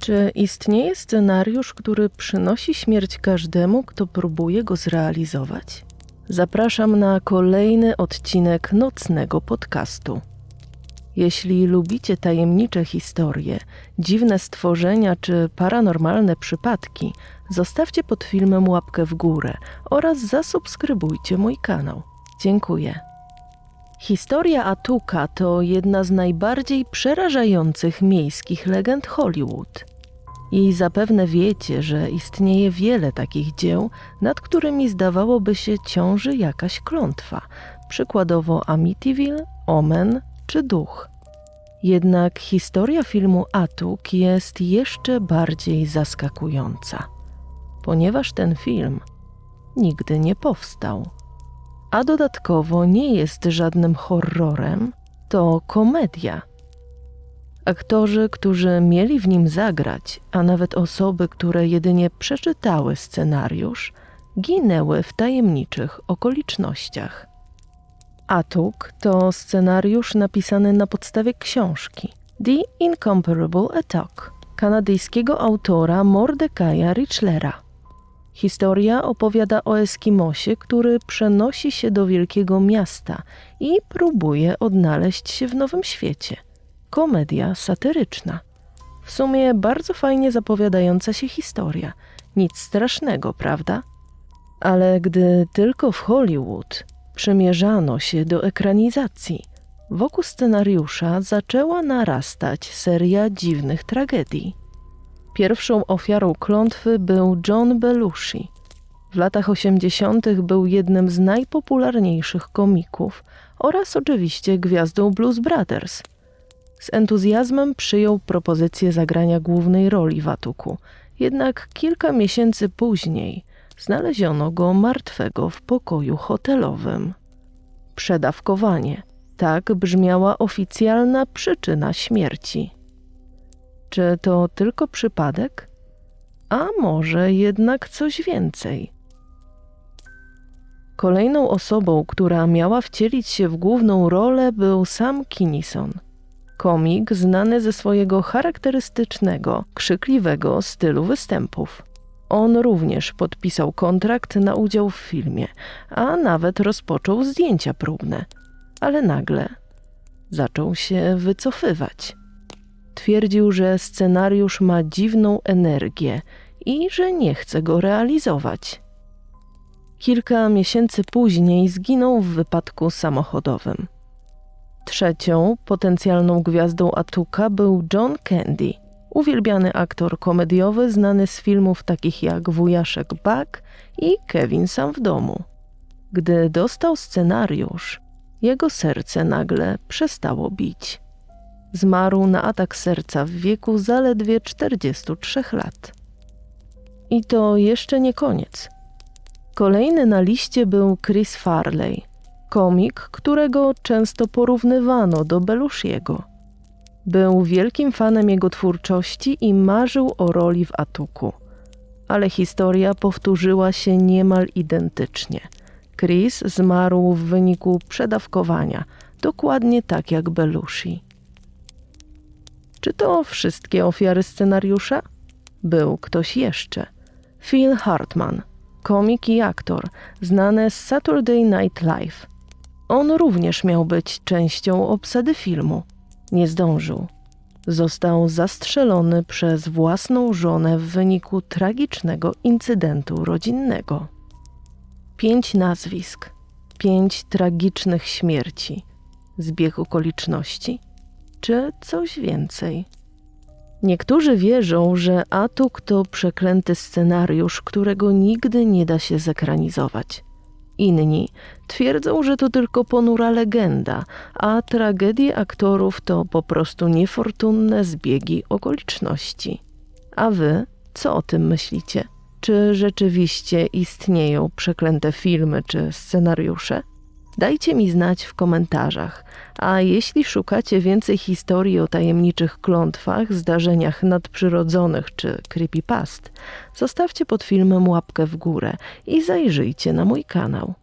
Czy istnieje scenariusz, który przynosi śmierć każdemu, kto próbuje go zrealizować? Zapraszam na kolejny odcinek nocnego podcastu. Jeśli lubicie tajemnicze historie, dziwne stworzenia czy paranormalne przypadki, zostawcie pod filmem łapkę w górę oraz zasubskrybujcie mój kanał. Dziękuję. Historia Atuka to jedna z najbardziej przerażających miejskich legend Hollywood. I zapewne wiecie, że istnieje wiele takich dzieł, nad którymi zdawałoby się ciąży jakaś klątwa, przykładowo Amityville, Omen czy Duch. Jednak historia filmu Atuk jest jeszcze bardziej zaskakująca, ponieważ ten film nigdy nie powstał. A dodatkowo nie jest żadnym horrorem, to komedia. Aktorzy, którzy mieli w nim zagrać, a nawet osoby, które jedynie przeczytały scenariusz, ginęły w tajemniczych okolicznościach. Atuk to scenariusz napisany na podstawie książki The Incomparable Attack kanadyjskiego autora Mordekaja Richlera. Historia opowiada o Eskimosie, który przenosi się do wielkiego miasta i próbuje odnaleźć się w nowym świecie. Komedia satyryczna. W sumie bardzo fajnie zapowiadająca się historia. Nic strasznego, prawda? Ale gdy tylko w Hollywood przymierzano się do ekranizacji, wokół scenariusza zaczęła narastać seria dziwnych tragedii. Pierwszą ofiarą klątwy był John Belushi. W latach 80. był jednym z najpopularniejszych komików oraz oczywiście gwiazdą Blues Brothers. Z entuzjazmem przyjął propozycję zagrania głównej roli w Atuku, jednak kilka miesięcy później znaleziono go martwego w pokoju hotelowym. Przedawkowanie. Tak brzmiała oficjalna przyczyna śmierci. Czy to tylko przypadek? A może jednak coś więcej? Kolejną osobą, która miała wcielić się w główną rolę, był sam Kinison. Komik znany ze swojego charakterystycznego, krzykliwego stylu występów. On również podpisał kontrakt na udział w filmie, a nawet rozpoczął zdjęcia próbne. Ale nagle zaczął się wycofywać. Twierdził, że scenariusz ma dziwną energię i że nie chce go realizować. Kilka miesięcy później zginął w wypadku samochodowym. Trzecią potencjalną gwiazdą Atuka był John Candy, uwielbiany aktor komediowy znany z filmów takich jak Wujaszek Buck i Kevin sam w domu. Gdy dostał scenariusz, jego serce nagle przestało bić. Zmarł na atak serca w wieku zaledwie 43 lat. I to jeszcze nie koniec. Kolejny na liście był Chris Farley, komik, którego często porównywano do Belushiego. Był wielkim fanem jego twórczości i marzył o roli w Atuku. Ale historia powtórzyła się niemal identycznie. Chris zmarł w wyniku przedawkowania, dokładnie tak jak Belushi. Czy to wszystkie ofiary scenariusza? Był ktoś jeszcze. Phil Hartman, komik i aktor, znany z Saturday Night Live. On również miał być częścią obsady filmu. Nie zdążył. Został zastrzelony przez własną żonę w wyniku tragicznego incydentu rodzinnego. Pięć nazwisk, pięć tragicznych śmierci, zbieg okoliczności – czy coś więcej. Niektórzy wierzą, że Atuk to przeklęty scenariusz, którego nigdy nie da się zekranizować. Inni twierdzą, że to tylko ponura legenda, a tragedie aktorów to po prostu niefortunne zbiegi okoliczności. A wy co o tym myślicie? Czy rzeczywiście istnieją przeklęte filmy czy scenariusze? Dajcie mi znać w komentarzach. A jeśli szukacie więcej historii o tajemniczych klątwach, zdarzeniach nadprzyrodzonych czy creepypast, zostawcie pod filmem łapkę w górę i zajrzyjcie na mój kanał.